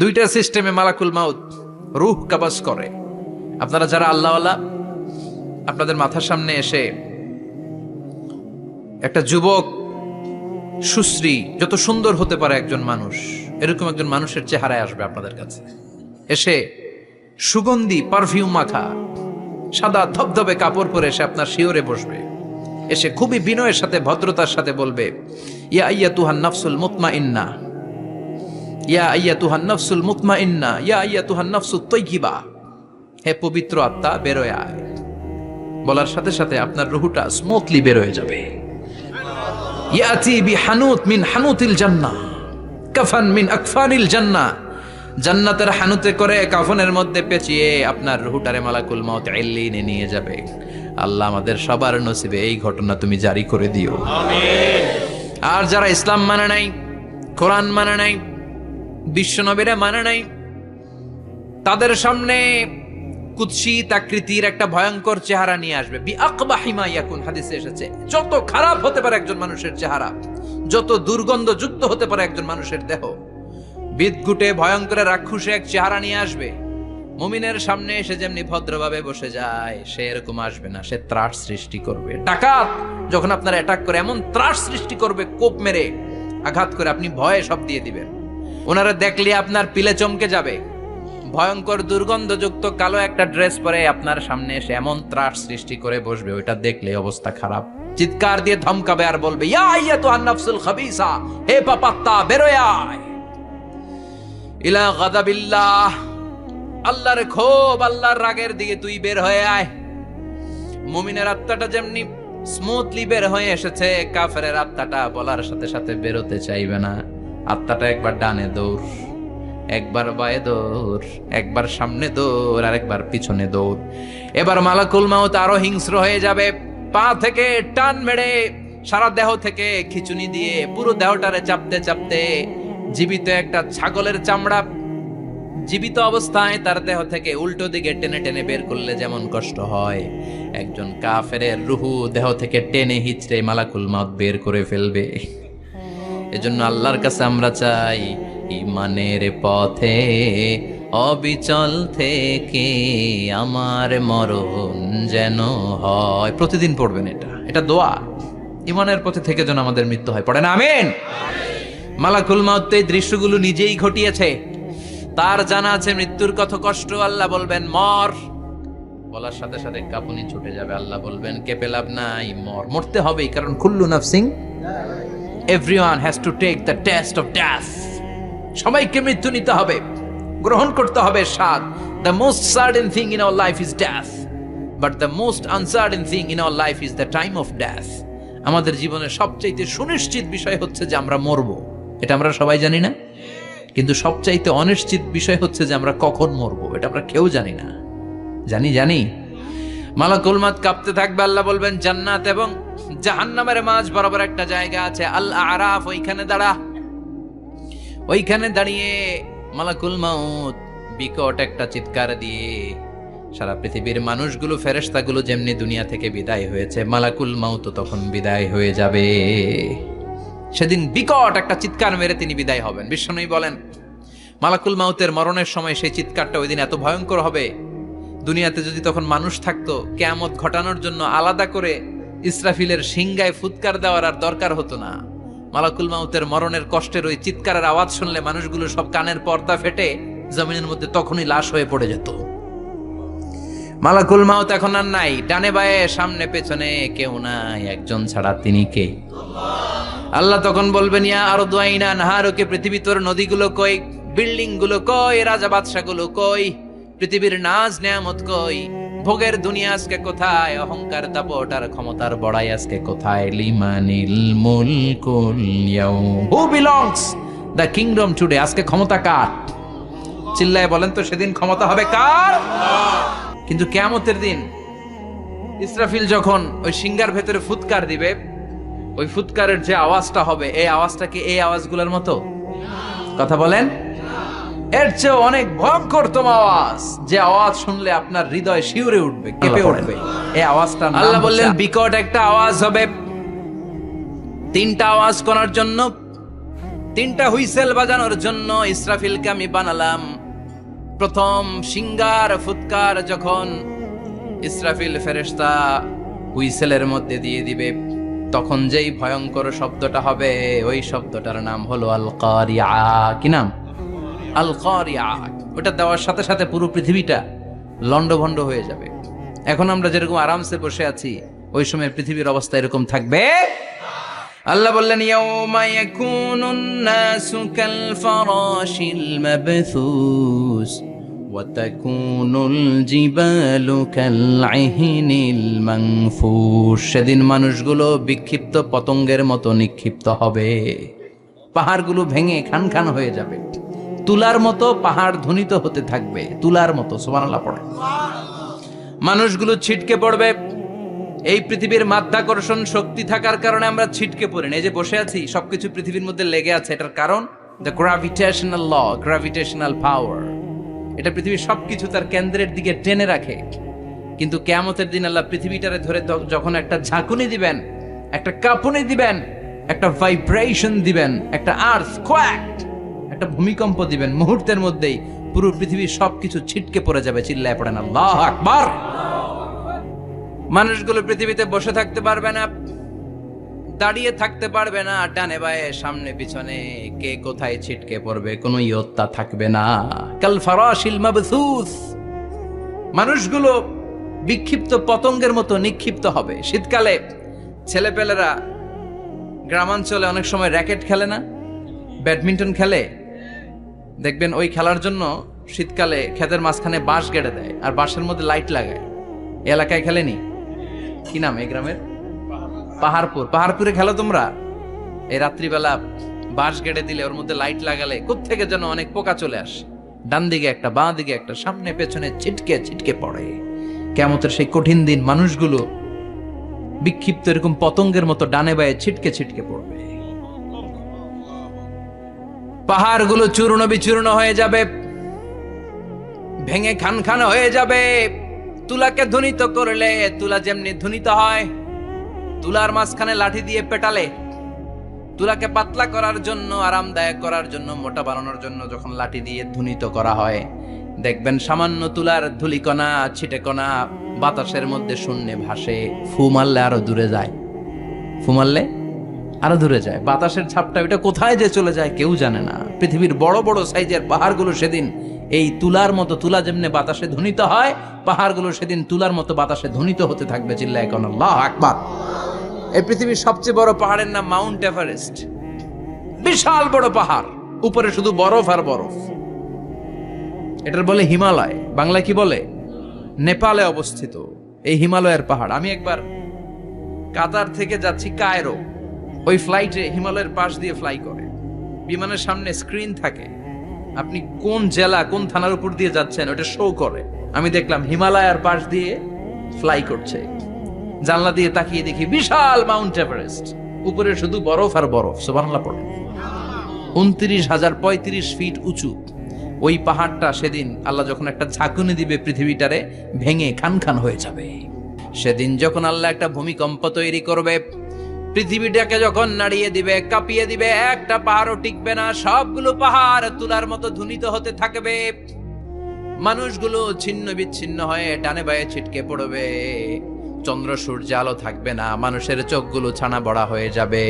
দুইটা সিস্টেমে মালাকুল মাউত, রুহ কাবাস করে। আপনারা যারা আল্লাহওয়ালা, আপনাদের মাথার সামনে এসে একটা যুবক, সুশ্রী, যত সুন্দর হতে পারে একজন মানুষ, এরকম একজন মানুষের চেহারায় আসবে আপনাদের কাছে। এসে সুগন্ধি, পারফিউম মাখা, সাদা ধবধবে কাপড় পরে এসে আপনার শিওরে বসবে। এসে খুবই বিনয়ের সাথে, ভদ্রতার সাথে বলবে, ইয়া আইয়া তুহান নাফসুল মুতমা ইন্না ইয়া আইয়া তুহান নফসুল মুতমা ইন্না ইয়া আইয়া তুহান নফসুল তৈকিবা হে পবিত্র আত্মা বেরোয় আয়। বলার সাথে সাথে আপনার রুহুটা স্মুথলি বেরোয় যাবে। ইয়াতি বি হানুত মিন হানুতিল জান্নাহ কাফান মিন আকফানিল জান্নাতের হানুতে করে কাফনের মধ্যে পেঁচিয়ে আপনার রুহুটারে মালাকুল মত এল্লিনে নিয়ে যাবে। আল্লাহ আমাদের সবার নসিবে এই ঘটনা তুমি জারি করে দিও। আর যারা ইসলাম মানে নাই কোরআন মানে নাই বিশ্বনবীরা মানে নাই। তাদের সামনে কুৎসিত আকৃতির একটা ভয়ঙ্কর চেহারা নিয়ে আসবে। বি আকবাহিমা ইয়াকুন, হাদিসে এসেছে। যত খারাপ হতে পারে একজন মানুষের চেহারা, যত দুর্গন্ধ যুক্ত হতে পারে একজন মানুষের দেহ, বিদঘুটে ভয়ঙ্কর রাক্ষুসে এক চেহারা নিয়ে আসবে। মুমিনের সামনে এসে যেমনি ভদ্রভাবে বসে যায়, সে এরকম আসবে না, সে ত্রাস সৃষ্টি করবে। ডাকাত যখন আপনার অ্যাটাক করে, এমন ত্রাস সৃষ্টি করবে, কোপ মেরে আঘাত করে আপনি ভয়ে সব দিয়ে দিবেন। ওনারা দেখলে আপনার পিলে চমকে যাবে। ভয়ঙ্কর দুর্গন্ধযুক্ত কালো একটা ড্রেস পরে আপনার সামনে এসে এমন ত্রাস সৃষ্টি করে বসবে, ওইটা দেখলে অবস্থা খারাপ। চিৎকার দিয়ে ধমকাবে আর বলবে, ইয়া তো আন্নাফসুল খাবিসা, হে পাপাত্তা, বেরোয় আয়। ইলা গাদাবিল্লাহ, আল্লাহর ক্ষোভ, আল্লাহর রাগের দিকে তুই বের হয়ে আয়। মুমিনের আত্মাটা যেমনি স্মুথলি বের হয়ে এসেছে কাফের আত্মাটা বলার সাথে সাথে বেরোতে চাইবে না। আত্মাটা একবার ডানে দৌড়, একবার বায়ে দৌড়, একবার সামনে দৌড় আর একবার পিছনে দৌড়। এবার মালাকুল মাউত আরও হিংস্র হয়ে যাবে, পা থেকে টান মেরে, সারা দেহ থেকে খিচুনি দিয়ে পুরো দেহটারে চাপতে চাপতে জীবিত একটা ছাগলের চামড়া জীবিত অবস্থায় তার দেহ থেকে উল্টো দিকে টেনে টেনে বের করলে যেমন কষ্ট হয়। একজন কাফেরের রুহু দেহ থেকে টেনে হিচড়ে মালাকুল মাউত বের করে ফেলবে। এজন্য আল্লাহর কাছে আমরা চাই, ইমানের পথে, অবিচল থেকে আমার মরণ যেন হয়। প্রতিদিন পড়বেন এটা। এটা দোয়া। ইমানের পথে থেকে যেন আমাদের মৃত্যু হয়। পড়েন, আমিন। মালাকুল মাউত এই দৃশ্যগুলো নিজেই ঘটিয়েছে। তার জানা আছে মৃত্যুর কত কষ্ট, আল্লাহ বলবেন, মর। বলার সাথে সাথে কাপুনি ছুটে যাবে, আল্লাহ বলবেন, কেঁপে লাভ নাই, মর। মরতে হবেই, কারণ কুল্লু নাফসিং everyone has to take the taste of death সবাইকে মৃত্যু নিতে হবে, গ্রহণ করতে হবে স্বাদ। The most certain thing in our life is death but the most uncertain thing in our life is the time of death আমাদের জীবনের সবচাইতে সুনিশ্চিত বিষয় হচ্ছে যে আমরা মরবো। এটা আমরা সবাই জানি না? কিন্তু সবচাইতে অনিশ্চিত বিষয় হচ্ছে যে আমরা কখন মরবো, এটা আমরা কেউ জানি না। জানি জানি। মালাকুল মাত কাঁপতে থাকবে, আল্লাহ বলবেন, জান্নাত এবং জাহান্নামের মাঝ বরাবর একটা জায়গা আছে আল আরাফ ওইখানে দাঁড়া। ওইখানে দাঁড়িয়ে মালাকুল মাউত বিকট একটা চিৎকার দিয়ে সারা পৃথিবীর মানুষগুলো, ফেরেশতাগুলো যেমনি দুনিয়া থেকে বিদায় হয়েছে, মালাকুল মাউত তখন বিদায় হয়ে যাবে। সেদিন বিকট একটা চিৎকার মেরে তিনি বিদায় হবেন। বিশ্বনবী বলেন, মালাকুল মাউতের মরণের সময় সেই চিৎকারটা ওই দিন এত ভয়ঙ্কর হবে। দুনিয়াতে যদি তখন মানুষ থাকতো, কেয়ামত ঘটানোর জন্য আলাদা করে ইসরাফিলের সিংগায় ফুৎকার দেওয়ার আর দরকার হতো না। মালাকুল মাউতের মরণের কষ্টের ওই চিৎকারের আওয়াজ শুনলে মানুষগুলো সব কানের পর্দা ফেটে জমিনের মধ্যে তখনই লাশ হয়ে পড়ে যেত। মালাকুল মাউত এখন আর নাই। ডানে বায়ে, সামনে পেছনে কেউ নাই। একজন ছাড়া তিনি কে? আল্লাহ তখন বলবেন, ইয়া আরও দোয়াইনা নাহারকে পৃথিবী তোর নদীগুলো কই? বিল্ডিংগুলো কই? রাজা বাদশা গুলো কই? পৃথিবীর নাজ নেয়ামত কই? ভোগের দুনিয়া আজকে কোথায়? অহংকার দাপট আর ক্ষমতার বড়াই আজকে কোথায়? লিমানিল মুলকুল who belongs the kingdom today আজকে ক্ষমতা কার? চিল্লায় বলেন তো, সেদিন ক্ষমতা হবে কার? কিন্তু কেয়ামতের দিন, ইসরাফিল যখন ওই সিঙ্গার ভেতরে ফুৎকার দিবে, ওই ফুৎকারের যে আওয়াজটা হবে, এই আওয়াজটা কি এই আওয়াজগুলোর মতো? কথা বলেন। এর চেয়ে অনেক ভয়ঙ্কর ভয়ঙ্করতম আওয়াজ। যে আওয়াজ শুনলে আপনার হৃদয় শিউরে উঠবে কেঁপে উঠবে। এই আওয়াজটা আল্লাহ বললেন বিকট একটা আওয়াজ হবে। তিনটা আওয়াজ করার জন্য তিনটা হুইসেল বাজানোর জন্য ইসরাফিলকে আমি বানালাম। প্রথম সিঙ্গার ফুৎকার যখন ইসরাফিল ফেরেশতা হুইসেলের মধ্যে দিয়ে দিবে তখন যেই ভয়ঙ্কর শব্দটা হবে ওই শব্দটার নাম হলো আল কারিয়া কি নাম? আল ওটা দেওয়ার সাথে সাথে পুরো পৃথিবীটা লণ্ডভণ্ড হয়ে যাবে। এখন আমরা যেরকম আরামসে বসে আছি, ওই সময় পৃথিবীর অবস্থা এরকম থাকবে। আল্লাহ বললেন, ইয়াউমা ইয়াকুনুন নাসু কাল ফারাশিল মাবথুস ওয়া তাকুনুল জিবালু কাল আহিনিল মানফুস সেদিন মানুষগুলো বিক্ষিপ্ত পতঙ্গের মতো নিক্ষিপ্ত হবে। পাহাড়গুলো ভেঙে খান খান হয়ে যাবে। তুলার মতো পাহাড় ধ্বনিত হতে থাকবে। তুলার মতো, সুবহানাল্লাহ, পড়ে। মানুষগুলো ছিটকে পড়বে। এই পৃথিবীর মাধ্যাকর্ষণ শক্তি থাকার কারণে আমরা ছিটকে পড়ি এই যে বসে আছি, সবকিছু পৃথিবীর মধ্যে লেগে আছে। এটার কারণ the gravitational law gravitational power এটা পৃথিবীর সবকিছু তার কেন্দ্রের দিকে টেনে রাখে। কিন্তু কেয়ামতের দিন আল্লাহ পৃথিবীটারে ধরে যখন একটা ঝাঁকুনি দিবেন, একটা কাঁপুনি দিবেন, একটা ভাইব্রেশন দিবেন, একটা আর্থ কোয়াক একটা ভূমিকম্প দিবেন মুহূর্তের মধ্যেই পুরো পৃথিবীর সবকিছু ছিটকে পড়ে যাবে, চিল্লায় পড়েন আল্লাহ আকবার। মানুষগুলো পৃথিবীতে বসে থাকতে পারবে না, দাঁড়িয়ে থাকতে পারবে না ডানে বায়ে, সামনে পিছনে, কে কোথায় ছিটকে পড়বে, কোনো ইয়ত্তা থাকবে না। কাল ফারাশিল মাবথুস মানুষগুলো বিক্ষিপ্ত পতঙ্গের মতো নিক্ষিপ্ত হবে। শীতকালে ছেলেপেলেরা গ্রামাঞ্চলে অনেক সময় র্যাকেট খেলে না, ব্যাডমিন্টন খেলে দেখবেন ওই খেলার জন্য শীতকালে ক্ষেতের মাঝখানে বাঁশ গেড়ে দেয়, আর বাঁশের মধ্যে লাইট লাগায়। এলাকায় খেলেনি? কি নাম এই গ্রামের? পাহাড়পুর। পাহাড়পুরে খেলো তোমরা? এই রাত্রিবেলা বাঁশ গেড়ে দিলে ওর মধ্যে লাইট লাগালে থেকে যেন অনেক পোকা চলে আসে। ডান দিকে একটা, বাঁ দিকে একটা, সামনে, পেছনে ছিটকে ছিটকে পড়ে। কেমতের সেই কঠিন দিন মানুষগুলো বিক্ষিপ্ত এরকম পতঙ্গের মতো ডানে বায়ে ছিটকে ছিটকে পড়বে। পাহাড়গুলো চূর্ণ বিচূর্ণ হয়ে যাবে, ভেঙে খান খান হয়ে যাবে। তুলাকে ধ্বনিত করলে, তুলা যেমনি ধ্বনিত হয়, তুলার মাঝখানে লাঠি দিয়ে পেটালে, তুলাকে পাতলা করার জন্য, আরামদায়ক করার জন্য, মোটা বানানোর জন্য যখন লাঠি দিয়ে ধ্বনিত করা হয়, দেখবেন সামান্য তুলার ধুলিকণা, ছিটেকণা বাতাসের মধ্যে শূন্যে ভাসে, ফু মারলে আরও দূরে যায়। ফু মারলে আরও দূরে যায়। বাতাসের ছাপটা ওইটা কোথায় যে চলে যায় কেউ জানে না। পৃথিবীর বড় বড় সাইজের পাহাড়গুলো সেদিন এই তুলার মতো, তুলা যেমনি বাতাসে ধ্বনিত হয়, পাহাড়গুলো সেদিন তুলার মতো বাতাসে ধ্বনিত হতে থাকবে চিল্লা এখন আল্লাহ এই পৃথিবীর সবচেয়ে বড় পাহাড়ের নাম মাউন্ট এভারেস্ট। বিশাল বড় পাহাড়, উপরে শুধু বরফ আর বরফ। এটার বলে হিমালয় বাংলা কি বলে? নেপালে অবস্থিত। এই হিমালয়ের পাহাড়। আমি একবার কাতার থেকে যাচ্ছি কায়রো। ওই ফ্লাইটে হিমালয়ের পাশ দিয়ে ফ্লাই করে। বিমানের সামনে স্ক্রিন থাকে। আপনি কোন জেলা, কোন থানার উপর দিয়ে যাচ্ছেন, ওটা শো করে। আমি দেখলাম হিমালয়ের পাশ দিয়ে ফ্লাই করছে। জানলা দিয়ে তাকিয়ে দেখি বিশাল মাউন্ট এভারেস্ট। উপরে শুধু বরফ আর বরফ, সুবহানাল্লাহ পড়ে। উনত্রিশ হাজার পঁয়ত্রিশ ফিট উঁচু। ওই পাহাড়টা সেদিন আল্লাহ যখন একটা ঝাঁকুনি দিবে পৃথিবীটারে, ভেঙে খান খান হয়ে যাবে। সেদিন যখন আল্লাহ একটা ভূমিকম্প তৈরি করবে পৃথিবীটাকে যখন নাড়িয়ে দিবে, কাঁপিয়ে দিবে, একটা পাহাড়ও টিকবে না, সবগুলো পাহাড় তুলার মতো ধুনিত হতে থাকবে। মানুষগুলো ছিন্ন বিচ্ছিন্ন হয়ে টানে বায়ে ছিটকে পড়বে। চন্দ্র সূর্য আলো থাকবে না, মানুষের চোখগুলো ছানা বড়া হয়ে যাবে।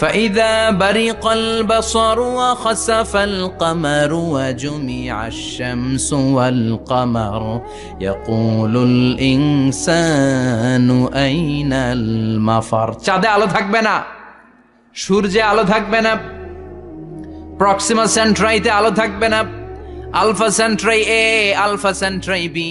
ফাইদা বারিকাল বাসার ওয়া খাসাফাল কামার ওয়া জুমিআ আশ-শামস ওয়াল কামার। ইয়াকুলুল ইনসানু আইনাল মাফার। চাঁদে আলো থাকবে না, সূর্যে আলো থাকবে না, প্রক্সিমা সেন্ট্রাইতে আলো থাকবে না, Alpha Centauri A, Alpha Centauri B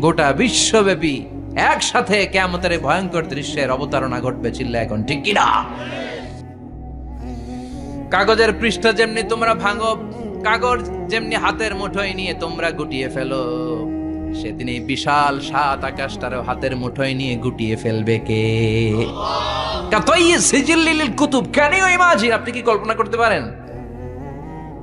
গোটা বিশ্বব্যাপী একসাথে কেয়ামতের এই ভয়ঙ্কর দৃশ্যের অবতারণা ঘটবে চিল্লা এখন, ঠিক কিনা কাগজের পৃষ্ঠা যেমনি তোমরা ভাঙো, কাগজ যেমনি হাতের মুঠোয় নিয়ে তোমরা গুটিয়ে ফেলো সেদিন এই বিশাল সাত আকাশটারও হাতের মুঠোয় নিয়ে গুটিয়ে ফেলবে কে? কাতই সিজিল্লিল কুতুব ক্যান ইউ আপনি কি কল্পনা করতে পারেন?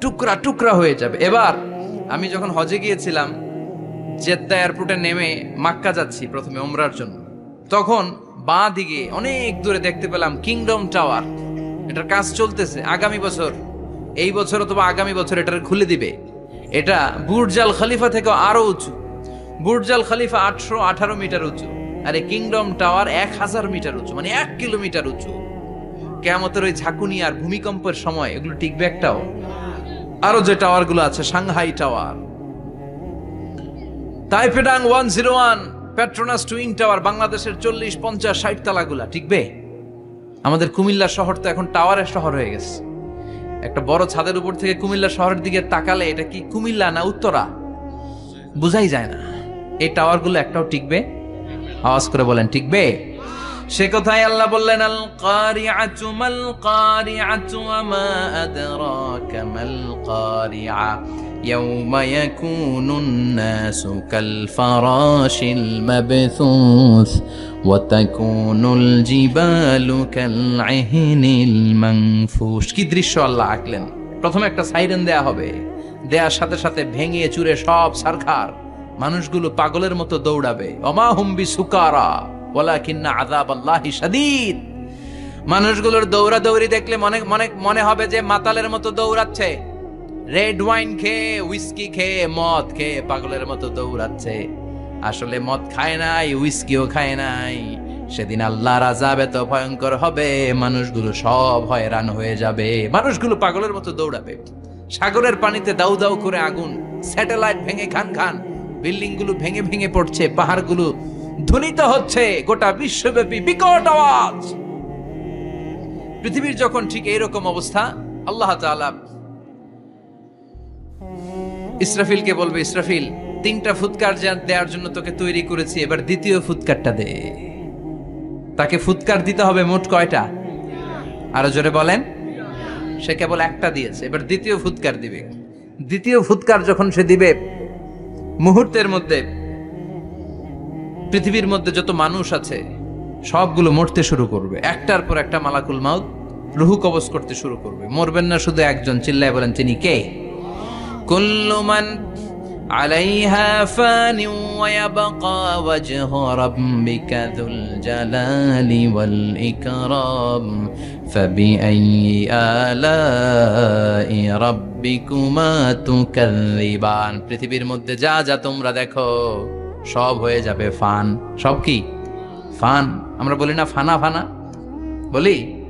টুকরা টুকরা হয়ে যাবে। এবার আমি যখন হজে গিয়েছিলাম জেদ্দা এয়ারপোর্টে নেমে মাক্কা যাচ্ছি প্রথমে ওমরার জন্য। তখন বাঁ দিকে অনেক দূরে দেখতে পেলাম কিংডম টাওয়ার এটার কাজ চলতেছে। আগামী বছর, এই বছর অথবা আগামী বছর এটার খুলে দিবে। এটা বুর্জাল খলিফা থেকে আরও উঁচু। বুর্জাল খলিফা আটশো আঠারো মিটার উঁচু। আর এই কিংডম টাওয়ার এক হাজার মিটার উঁচু মানে এক কিলোমিটার উঁচু। কেমতের ওই ঝাঁকুনি আর ভূমিকম্পের সময় এগুলো টিকবে একটাও। আরও যে টাওয়ারগুলো আছে, Shanghai tower. তাইপেডাং one zero one Petronas twin tower, বাংলাদেশের চল্লিশ, পঞ্চাশ, ষাট তালাগুলা টিকবে আমাদের কুমিল্লা শহর তো এখন টাওয়ারের শহর হয়ে গেছে। একটা বড় ছাদের উপর থেকে কুমিল্লা শহরের দিকে তাকালে এটা কি কুমিল্লা না উত্তরা? বুঝাই যায় না। এই টাওয়ারগুলো একটাও টিকবে আওয়াজ করে বলেন টিকবে সে কথায় আল্লাহ বললেন, আল কারিআতু মাল কারিআতু আমা আদরাকা মাল কারিআ। ইয়াউমা ইয়াকুনুন নাসু কাল ফারাশিল মাবথুস ওয়া তাকুনুল জিবালু কাল আহিনিল মানফুস কি দৃশ্য আল্লাহ আঁকলেন। প্রথমে একটা সাইরেন দেয়া হবে। দেয়ার সাথে সাথে ভেঙে চুরে সব সারখার। মানুষগুলো পাগলের মতো দৌড়াবে। অমাহুম্বি সুকারা ওলা কিন্না শাদীদ। মানুষগুলোর দৌড়াদৌড়ি দেখলে মনে মনে মনে হবে যে মাতালের মতো দৌড়াচ্ছে। রেড ওয়াইন খেয়ে উইস্কি খেয়ে, মদ খেয়ে পাগলের মতো দৌড়াচ্ছে। আসলে মদ খায় নাই উইস্কিও খায় নাই। সেদিন আল্লাহ রাজাব এত ভয়ঙ্কর হবে, মানুষগুলো সব হয়রান হয়ে যাবে। মানুষগুলো পাগলের মতো দৌড়াবে। সাগরের পানিতে দাউ দাউ করে আগুন, স্যাটেলাইট ভেঙে খান খান বিল্ডিংগুলো ভেঙে ভেঙে পড়ছে, পাহাড়গুলো ধ্বনিত হচ্ছে গোটা বিশ্বব্যাপী বিকট আওয়াজ। পৃথিবীর যখন ঠিক এইরকম অবস্থা, আল্লাহ ইসরাফিলকে বলবে, ইসরাফিল, তিনটা ফুৎকার দেওয়ার জন্য তোকে তৈরি করেছি, এবার দ্বিতীয় ফুৎকারটা দে। তাকে ফুৎকার দিতে হবে মোট কয়টা? আরও জোরে বলেন। সে কেবল একটা দিয়েছে, এবার দ্বিতীয় ফুৎকার দিবে। দ্বিতীয় ফুৎকার যখন সে দিবে, মুহূর্তের মধ্যে পৃথিবীর মধ্যে যত মানুষ আছে সবগুলো মরতে শুরু করবে একটার পর একটা মালাকুল মাউত রুহু কবজ করতে শুরু করবে মরবেন না শুধু একজন চিল্লায় বলেন তিনি কে كل من عليها فان ويبقى وجه ربك ذو الجلال والإكرام فبأي آلاء ربكما تكذبان পৃথিবীর মধ্যে যা যা তোমরা দেখো সব হয়ে যাবে, ফান। সব কি? ফান। আমরা বলি না ফানা ফানা। বলি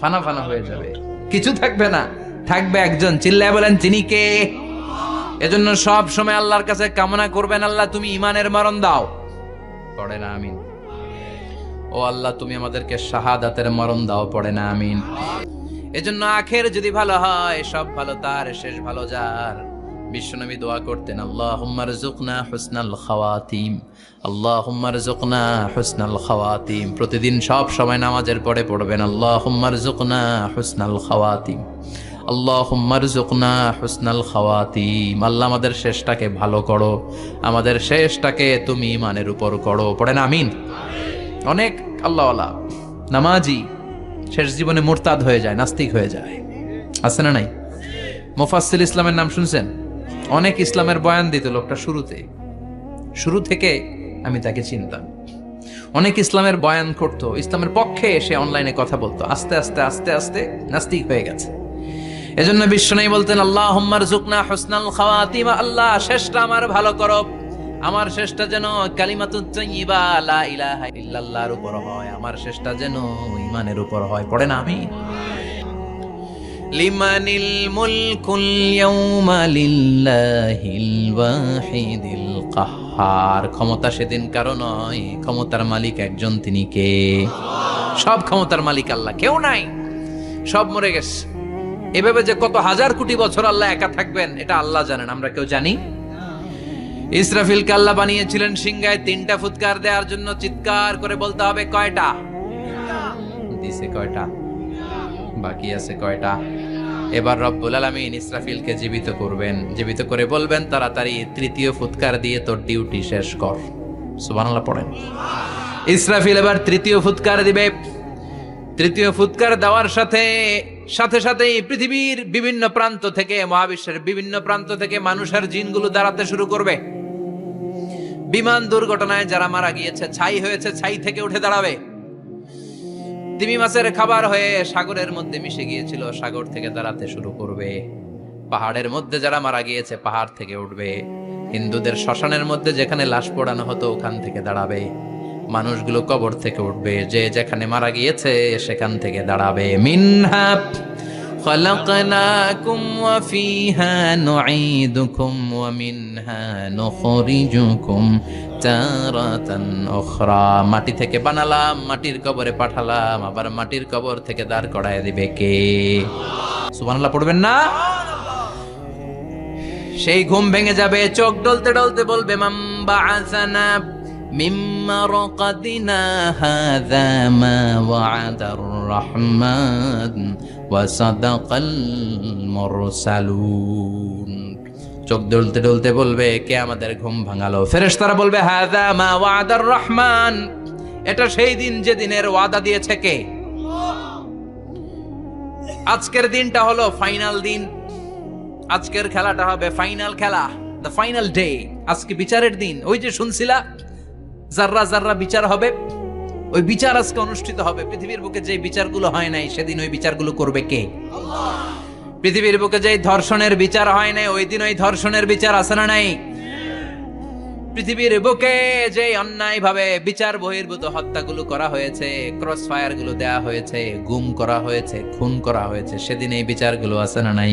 ফানা ফানা হয়ে যাবে। কিছু থাকবে না। থাকবে একজন। চিল্লায় বলেন তিনি কে? এজন্য সব সময় আল্লাহর কাছে কামনা করবেন, আল্লাহ, তুমি ইমানের মরণ দাও। পড়ে না, আমিন। ও আল্লাহ, তুমি আমাদেরকে শাহাদাতের মরণ দাও, পড়ে না, আমিন। এজন্য আখের যদি ভালো হয়, সব ভালো, তার শেষ ভালো যার। বিশ্বনবী দোয়া করতেন, আল্লাহুম্মা রযুকনা হুসনাল খাওয়াতিম, আল্লাহুম্মা রযুকনা হুসনাল খাওয়াতিম। প্রতিদিন সব সময় নামাজের পরে পড়বেন, আল্লাহুম্মা রযুকনা হুসনাল খাওয়াতিম, আল্লাহুম্মা রযুকনা হুসনাল খাওয়াতিম। আল্লাহ আমাদের শেষটাকে ভালো করো, আমাদের শেষটাকে তুমি ইমানের উপর করো। পড়েন, আমিন। অনেক আল্লাহওয়ালা নামাজি শেষ জীবনে মোরতাদ হয়ে যায়, নাস্তিক হয়ে যায়। আছে না নাই? মোফাসিল ইসলামের নাম শুনছেন? অনেক ইসলামের বয়ান দিত লোকটা শুরুতে। শুরু থেকে আমি তাকে চিনতাম। অনেক ইসলামের বয়ান করতো, ইসলামের পক্ষে এসে অনলাইনে কথা বলতো। আস্তে আস্তে আস্তে আস্তে নাস্তিক হয়ে গেছে। এজন্য বিশ্বনাই বলতেন আল্লাহ হুম্মার জুকনা হুসনাল খাওয়াতিমা, আল্লাহ শেষটা আমার ভালো করো আমার শেষটা যেন কালিমাতুত তাইয়্যিবা লা ইলাহা ইল্লাল্লাহর উপর হয়। আমার শেষটা যেন ঈমানের উপর হয়। পড়ে না আমি? লিমানিল মুলকুল ইয়াউমা লিল্লাহিল ওয়াহিদিল কাহ্হার ক্ষমতা সেদিন কারও নয়, ক্ষমতার মালিক একজন তিনি কে? সব ক্ষমতার মালিক আল্লাহ, কেউ নাই। সব মরে গেছে। এভাবে যে কত হাজার কোটি বছর আল্লাহ একা থাকবেন, এটা আল্লাহ জানেন, আমরা কেউ জানি? ইসরাফিল কাল্লা বানিয়েছিলেন সিংহায় তিনটা ফুৎকার দেওয়ার জন্য চিৎকার করে বলতে হবে, কয়টা? দিছে কয়টা? বাকি আছে কয়টা? এবার রব্বুল আলামিন ইসরাফিলকে জীবিত করবেন। জীবিত করে বলবেন, তাড়াতাড়ি তৃতীয় ফুৎকার দিয়ে তোর ডিউটি শেষ কর। সুবহানাল্লাহ পড়েন। ইসরাফিল এবার তৃতীয় ফুৎকার দিবে। তৃতীয় ফুৎকার দেওয়ার সাথে সাথে সাথেই পৃথিবীর বিভিন্ন প্রান্ত থেকে, মহাবিশ্বের বিভিন্ন প্রান্ত থেকে মানুষের জিনগুলো দাঁড়াতে শুরু করবে। বিমান দুর্ঘটনায় যারা মারা গিয়েছে, ছাই হয়েছে, ছাই থেকে উঠে দাঁড়াবে। তিমি মাছের খাবার হয়ে সাগরের মধ্যে মিশে গিয়েছিল। সাগর থেকে দাঁড়াতে শুরু করবে। পাহাড়ের মধ্যে যারা মারা গিয়েছে, পাহাড় থেকে উঠবে। হিন্দুদের শ্মশানের মধ্যে যেখানে লাশ পোড়ানো হতো, ওখান থেকে দাঁড়াবে। মানুষগুলো কবর থেকে উঠবে। যে যেখানে মারা গিয়েছে, সেখান থেকে দাঁড়াবে। মিনহা خلقناكم وفيها نعيدكم ومنها نخرجكم تارة أخرى মাটি থেকে বানালাম মাটির কবরে পাঠালাম আবার মাটির কবর থেকে দাঁড় করায় দিবে কে সুবহানাল্লাহ পড়বেন না সেই ঘুম ভেঙে যাবে চোখ ডলতে ডলতে বলবে মাম্বা আসানা রকাদিনা হাযা মা ওয়া'দার রহমান ওয়া সাদাকাল মুরসালুন। চোখ ডলতে ডলতে বলবে, কে আমাদের ঘুম ভাঙালো? ফেরেশতারা বলবে, হাযা মা ওয়া'দার রহমান। এটা সেই দিন যে দিনের ওয়াদা দিয়েছে কে? আজকের দিনটা হলো ফাইনাল দিন। আজকের খেলাটা হবে ফাইনাল খেলা, দ্য ফাইনাল ডে। আজকে বিচারের দিন। ওই যে শুনছিলা জাররা জাররা বিচার হবে, ওই বিচার আজকে অনুষ্ঠিত হবে। পৃথিবীর বুকে যে বিচারগুলো হয় নাই, সেদিন ওই বিচারগুলো করবে কে? পৃথিবীর বুকে যে ধর্ষণের বিচার হয় নাই, ওই দিন ওই ধর্ষণের বিচার আছে না নাই? পৃথিবীর বুকে যে অন্যায় ভাবে বিচার বহির্ভূত হত্যাগুলো করা হয়েছে ক্রস ফায়ারগুলো দেওয়া হয়েছে, গুম করা হয়েছে, খুন করা হয়েছে, সেদিন এই বিচারগুলো আছে না নাই?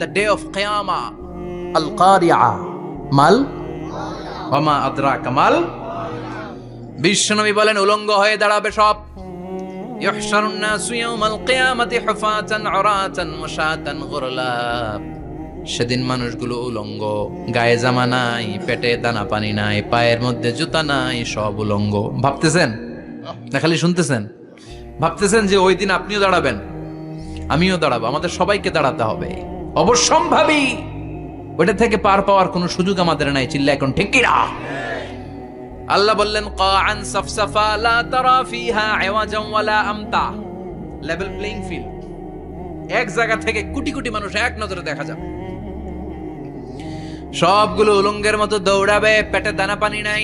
দ্য ডে অফ কেয়ামা আল কারিয়া মাল ওমা আদরা কামাল বিশ্বনবী বলেন উলঙ্গ হয়ে দাঁড়াবে সব يحشر الناس يوم القيامة حفاة عراة مشاة غرلا সেদিন মানুষগুলো উলঙ্গ গায়ে জামা নাই পেটে দানা পানি নাই পায়ের মধ্যে জুতা নাই সব উলঙ্গ ভাবতেছেন না খালি শুনতেছেন ভাবতেছেন যে ওই দিন আপনিও দাঁড়াবেন আমিও দাঁড়াবো আমাদের সবাইকে দাঁড়াতে হবে অবশ্যম্ভাবী। ওটা থেকে পার পাওয়ার কোনো সুযোগ আমাদের নাই চিল্লা এখন ঠিক আল্লাহ বললেন, কাআন সাফসাফা লা তারা ফিহা আওয়াজান ওয়ালা আমতা। লেভেল প্লেইং ফিল্ড এক জায়গা থেকে কোটি কোটি মানুষ এক নজরে দেখা যাবে। সবগুলো উলঙ্গের মতো দৌড়াবে, পেটে দানা পানি নাই।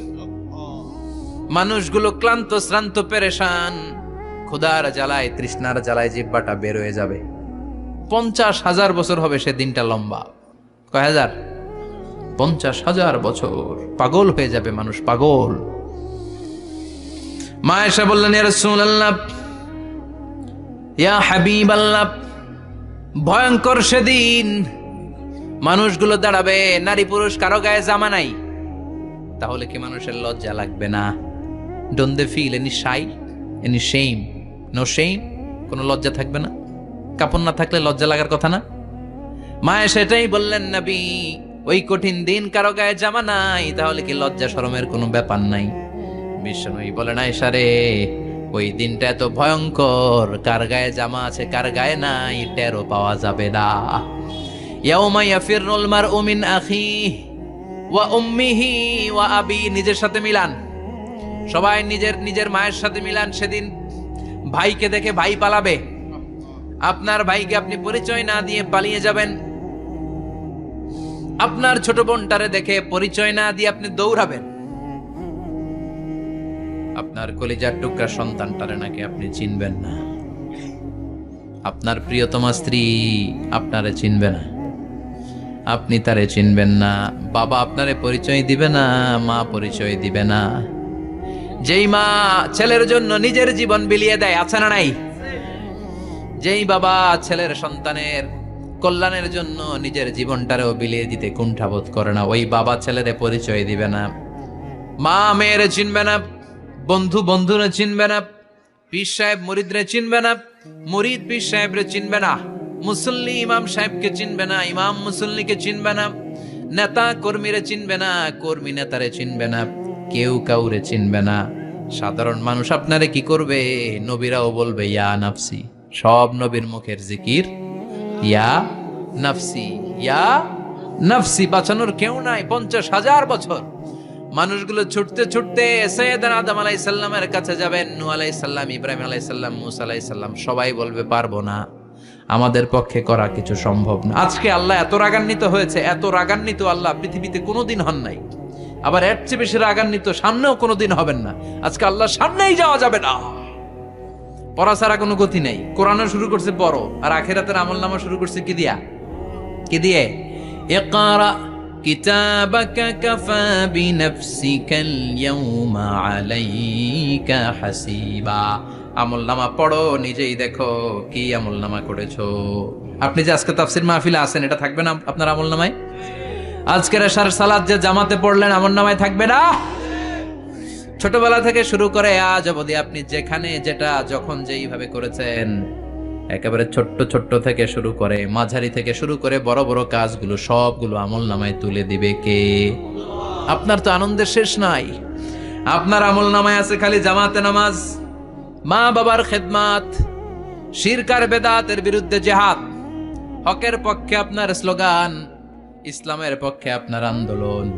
মানুষগুলো ক্লান্ত, শ্রান্ত, পেরেশান। ক্ষুধার জ্বালায়, তৃষ্ণার জ্বালায় জিব্বাটা বের হয়ে যাবে। পঞ্চাশ হাজার বছর হবে সে দিনটা লম্বা। কয় হাজার? পঞ্চাশ হাজার বছর। পাগল হয়ে যাবে মানুষ, পাগল। মা এসে বললেন, ইয়া ভয়ঙ্কর সেদিন মানুষগুলো দাঁড়াবে, নারী পুরুষ কারও গায়ে জামা নাই। তাহলে কি মানুষের লজ্জা লাগবে না? Don't they feel any shy any shame no shame কোনো লজ্জা থাকবে না? কাপড় না থাকলে লজ্জা লাগার কথা না? মায়ে সেটাই বললেন নবী, ওই কঠিন দিন কারও গায়ে জামা নাই, তাহলে কি লজ্জা শরমের কোনো ব্যাপার নাই? বিষ্ণুই বলে নাই সারে ওই দিনটা এত ভয়ঙ্কর, কার গায়ে জামা আছে, কার গায়ে নাই টেরো পাওয়া যাবে না। ইয়াউমা ইয়াফিরুল মারউ মিন আখি ওয়া উম্মিহি ওয়া আবি, নিজের সাথে মিলান। সবাই নিজের নিজের মায়ের সাথে মিলান, সেদিন ভাইকে দেখে ভাই পালাবে। আপনার ভাইকে আপনি পরিচয় না দিয়ে পালিয়ে যাবেন। আপনার ছোট বোনটারে দেখে পরিচয় না দিয়ে আপনি দৌড়াবেন। আপনার কলিজার টুকরা সন্তানটারে নাকি আপনি চিনবেন না। আপনার প্রিয়তমা স্ত্রী আপনারে চিনবে না। আপনি তারে চিনবেন না। বাবা আপনারে পরিচয় দিবে না, মা পরিচয় দিবে না। যেই মা ছেলের জন্য নিজের জীবন বিলিয়ে দেয়, আছে না নাই? যেই বাবা ছেলের সন্তানের কল্যাণের জন্য নিজের জীবনটারেও বিলিয়ে দিতে কুণ্ঠাবোধ করে না, ওই বাবা ছেলেরে পরিচয় দিবে না। মা মেয়েরে চিনবে না, বন্ধু বন্ধুরে চিনবে না, পীর সাহেব মুরিদরে চিনবে না, মরিদ পীর সাহেবরে চিনবে না, মুসল্লি ইমাম সাহেবকে চিনবে না, ইমাম মুসল্লিকে চিনবে না, নেতা কর্মীরে চিনবে না, কর্মী নেতারে চিনবে না। কেউ কাউরে চিনবে না। সাধারণ মানুষ আপনারে কি করবে? নবীরাও বলবে, ইয়া নাফসি। সব নবীর মুখের জিকির, ইয়া নাফসি। ইয়া নাফসি বাঁচানোর কেউ নাই, পঞ্চাশ হাজার বছর। মানুষগুলো ছুটতে ছুটতে সৈয়দান আদম আলাইসাল্লামের কাছে যাবেন নু আলাইসাল্লাম ইব্রাহিম আলাইসাল্লাম মুসা আলাইসাল্লাম সবাই বলবে, পারব না। আমাদের পক্ষে করা কিছু সম্ভব না। আজকে আল্লাহ এত রাগান্বিত হয়েছে, এত রাগান্বিত আল্লাহ পৃথিবীতে কোনোদিন হন নাই। আবার এর চেয়ে বেশি রাগান্বিত সামনেও কোনোদিন হবেন না। আজকে আল্লাহ সামনেই যাওয়া যাবে না। পড়া ছাড়া কোনো গতি নেই। কোরআনও শুরু করছে বড়, আর আখেরাতের আমল নামা শুরু করছে কি দিয়া? কি দিয়ে? ইকরা কিতাবাকা কাফা বিনাফসিকাল ইয়াউমা আলাইকা হাসিবা। আমল নামা পড়ো, নিজেই দেখো কি আমল নামা করেছ। আপনি যে আজকে তাফসির মাহফিলে আছেন, এটা থাকবে না আপনার আমল নামায় আজকের এশার সালাদ যে জামাতে পড়লেন আমল নামায় থাকবে না? ছোটবেলা থেকে শুরু করে আজ অবধি আপনি যেখানে যেটা যখন যেইভাবে করেছেন, একেবারে ছোট্ট ছোট্ট থেকে শুরু করে, মাঝারি থেকে শুরু করে বড় বড় কাজগুলো, সবগুলো আমল নামায় তুলে দিবে কে? আপনার তো আনন্দের শেষ নাই। আপনার আমল নামায় আছে খালি জামাতে নামাজ, মা বাবার খেদমাত, শিরকার বেদাতের বিরুদ্ধে জেহাদ। হকের পক্ষে আপনার স্লোগান ইসলামের পক্ষে আপনার আন্দোলন।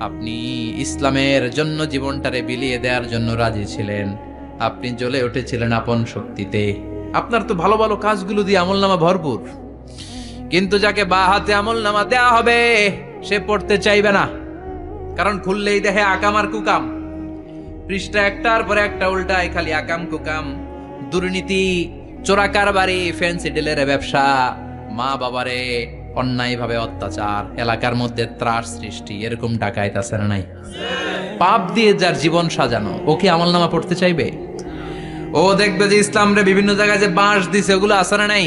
আপনি ইসলামের জন্য জীবনটারে বিলিয়ে দেওয়ার জন্য রাজি ছিলেন। আপনি জ্বলে উঠেছিলেন আপন শক্তিতে। আপনার তো ভালো ভালো কাজগুলো দিয়ে আমল নামা ভরপুর। কিন্তু যাকে বা হাতে আমল নামা দেয়া হবে, সে পড়তে চাইবে না। কারণ খুললেই দেখে আকাম আর কুকাম। পৃষ্ঠা একটার পরে একটা উল্টায় খালি আকাম কুকাম। দুর্নীতি চোরা কারবারি ফ্যান্সি ডিলের ব্যবসা মা বাবারে অন্যায়ভাবে অত্যাচার, এলাকার মধ্যে ত্রাস সৃষ্টি, এরকম ডাকাইত আছে না নাই? পাপ দিয়ে যার জীবন সাজানো, ও কি আমল নামা পড়তে চাইবে? ও দেখবে যে ইসলামরে বিভিন্ন জায়গায় যে বাঁশ দিছে, ওগুলো না নাই?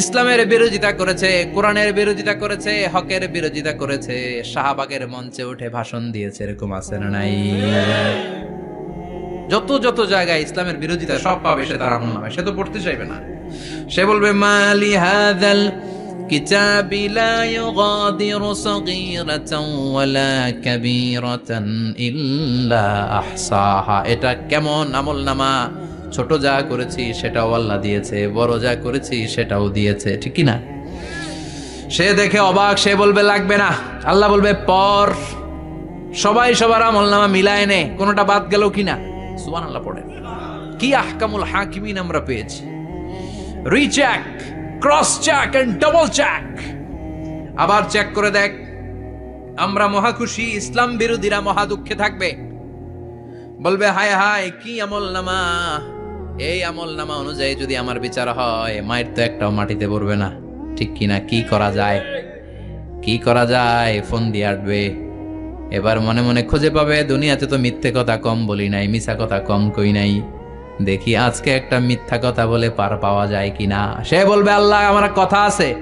ইসলামের বিরোধিতা করেছে, কোরআনের বিরোধিতা করেছে, হকের বিরোধিতা করেছে, শাহবাগের মঞ্চে উঠে ভাষণ দিয়েছে, এরকম আছে না নাই? যত যত জায়গায় ইসলামের বিরোধিতা সব পাবে, সে তার আমল নামে সে তো পড়তে চাইবে না। সে বলবে, মালি হাদাল الكتاب لا يغادر صغيرة ولا كبيرة إلا أحصاها এটা কেমন আমল নামা ছোট যা করেছি সেটাও আল্লাহ দিয়েছে বড় যা করেছি সেটাও দিয়েছে ঠিক কি না সে দেখে অবাক সে বলবে লাগবে না আল্লাহ বলবে পর সবাই সবার আমল নামা মিলায় নে কোনোটা বাদ গেল কিনা সুবান আল্লাহ পড়ে কি আহকামুল হাকিমিন আমরা পেয়েছি recheck cross check and double check. আবার চেক করে দেখ, আমরা মহা খুশি, ইসলাম বিরোধীরা মহা দুঃখে থাকবে। বলবে, হায় হায়, কি আমল নামা? এই আমল নামা অনুযায়ী যদি আমার বিচার হয়, মায়ের তো একটাও মাটিতে পড়বে না। ঠিক কিনা, কি করা যায়? কি করা যায়? ফোন দিয়ে আটবে। এবার মনে মনে খুঁজে পাবে, দুনিয়াতে তো মিথ্যে কথা কম বলি নাই, মিছা কথা কম কই নাই। দেখি আজকে একটা মিথ্যা কথা বলে পার পাওয়া যায় কিনা। সে বলবে, আল্লাহ, আমার কথা আছে।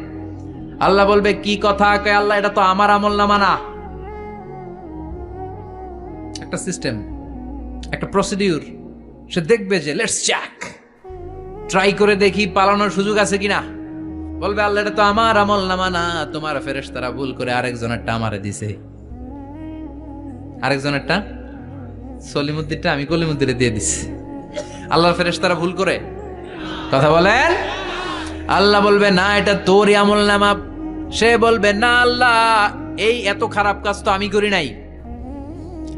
আল্লাহ বলবে, কি কথা? আল্লাহ, এটা তো আমার আমল না। একটা সিস্টেম একটা প্রসিডিউর সে দেখবে যে লেটস চেক ট্রাই করে দেখি পালানোর সুযোগ আছে কিনা। বলবে, আল্লাহ, এটা তো আমার আমল না। তোমার ফেরেশতারা ভুল করে আরেকজনেরটা আমারে দিছে। আরেকজনেরটা? সলিমুদ্দিনটা আমি কলিমুদ্দিনে দিয়ে দিছি। আল্লাহর ফেরেশতারা ভুল করে? কথা বলেন? আল্লাহ বলবে, না, এটা তোরই আমল নামা। সে বলবে, না, আল্লাহ, এই এত খারাপ কাজ তো আমি করি নাই।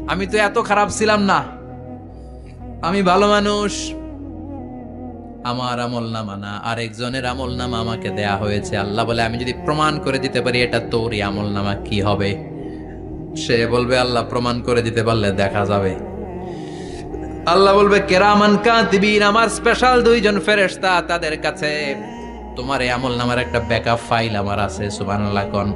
আমি তো এত খারাপ ছিলাম না। আমি ভালো মানুষ। আমার আমল নামা না, আরেকজনের আমল নামা আমাকে দেয়া হয়েছে। আল্লাহ বলে, আমি যদি প্রমাণ করে দিতে পারি, এটা তোরই আমল নামা কি হবে? সে বলবে, আল্লাহ প্রমাণ করে দিতে পারলে দেখা যাবে। আল্লাহ বলবে, কেরামান কাতিবিন, আমার স্পেশাল দুইজন ফেরেশতা তাদের কাছে। তোমার এই আমল নামার একটা ব্যাকআপ ফাইল আমার আছে, সুবহানাল্লাহ, কোন?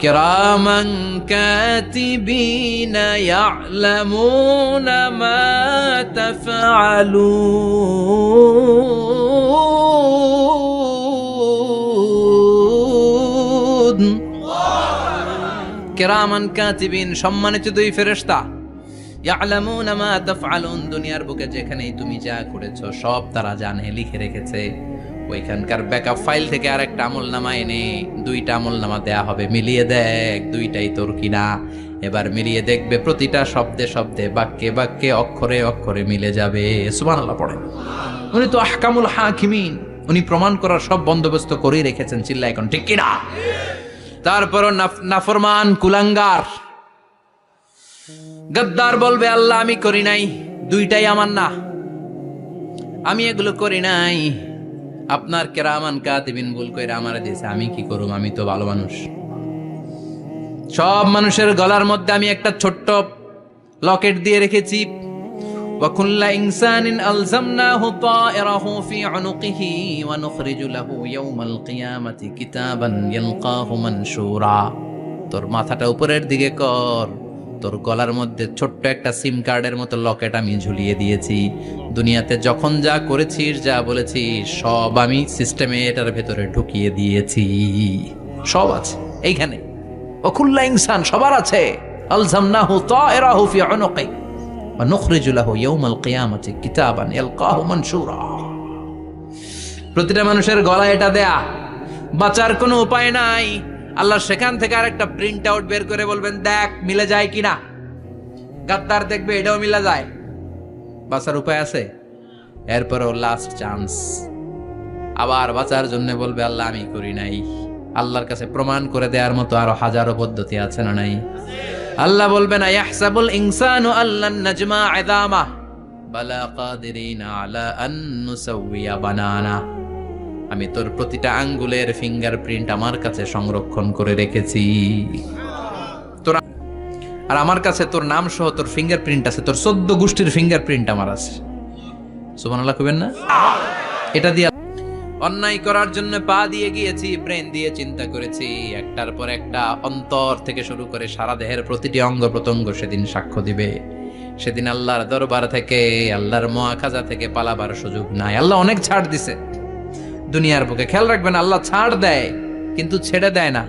কেরামান কাতিবিন, ইয়ালামুনা মা তাফআলুন। কেরামান কাতিবিন, সম্মানিত দুই ফেরেশতা। ইয়ালামুনা মা তাফআলুন, দুনিয়ার বুকে যেখানেই তুমি যা করেছ, সব তারা জানে, লিখে রেখেছে। ওইখানকার ব্যাকআপ ফাইল থেকে আরেকটা আমল নামা এনে দুইটা আমল নামা দেয়া হবে। মিলিয়ে দেখ দুইটাই তোর কিনা। এবার মিলিয়ে দেখবে প্রতিটা শব্দে শব্দে বাক্যে বাক্যে অক্ষরে অক্ষরে মিলে যাবে। সুবহানাল্লাহ পড়ে। উনি তো আহকামুল হাকিমিন। উনি প্রমাণ করার সব বন্দোবস্ত করেই রেখেছেন চিল্লা এখন ঠিক কিনা? তারপরও নাফ- নাফরমান, কুলাঙ্গার গদ্দার বলবে আল্লাহ আমি করি নাই দুইটাই আমার না আমি এগুলো করি নাই আপনার কেরামান কাতিবিন ভুল করে আমারে দিয়েছে আমি কি করুম আমি তো ভালো মানুষ সব মানুষের গলার মধ্যে আমি একটা ছোট্ট লকেট দিয়ে রেখেছি وكل إنسان ألزمناه طائره في عنقه ونخرج له يوم القيامة كتابا يلقاه منشورا তোর মাথাটা উপরের দিকে কর তোর গলার মধ্যে ছোট্ট একটা সিম কার্ডের মতো লকেট আমি ঝুলিয়ে দিয়েছি। দুনিয়াতে যখন যা করেছিস, যা বলেছি সব আমি সিস্টেমে এটার ভেতরে ঢুকিয়ে দিয়েছি। সব আছে, এইখানে। অকুল্লা ইনসান, সবার আছে। আলজামনাহু তায়রাহু ফি উনুকি ওয়া নুখরিজু লাহু ইয়াওমাল কিয়ামাতি কিতাবান ইয়ালকাহু মানশুরা। প্রতিটা মানুষের গলায় এটা দেয়া। বাঁচার কোনো উপায় নাই। আল্লাহ সেখান থেকে আরেকটা প্রিন্ট আউট বের করে বলবেন, দেখ, মিলে যায় কিনা? গাদ্দার দেখবে, এটাও মিলে যায়। বাঁচার উপায় আছে? এরপরও লাস্ট চান্স আবার বাঁচার জন্য বলবে, আল্লাহ, আমি করি নাই। আল্লাহর কাছে প্রমাণ করে দেওয়ার মতো আরও হাজারো পদ্ধতি আছে না নাই? আল্লাহ বলবে না ইয়াহসাবুল ইনসানু আল্লান নাজমা ইদামা বালা কাদিরিনা আলা আন নুসাউইয়া বানানা। আমি তোর প্রতিটা আঙ্গুলের ফিঙ্গারপ্রিন্ট আমার কাছে সংরক্ষণ করে রেখেছি। তোর আর আমার কাছে তোর নাম সহ তোর ফিঙ্গারপ্রিন্ট আছে, তোর চোদ্দ গোষ্ঠীর ফিঙ্গারপ্রিন্ট আমার আছে। সুবহানাল্লাহ কইবেন না? এটা দিয়ে অন্যায় করার জন্য পা দিয়ে গিয়েছি ব্রেন দিয়ে চিন্তা করেছি। একটার পর একটা অন্তর থেকে শুরু করে সারা দেহের প্রতিটি অঙ্গ প্রত্যঙ্গ সেদিন সাক্ষ্য দিবে। সেদিন আল্লাহর দরবার থেকে, আল্লাহর মহাখাজা থেকে পালাবার সুযোগ নাই। আল্লাহ অনেক ছাড় দিছে। দুনিয়ার বুকে। খেয়াল রাখবেন আল্লাহ ছাড় দেয় কিন্তু ছেড়ে দেয় না।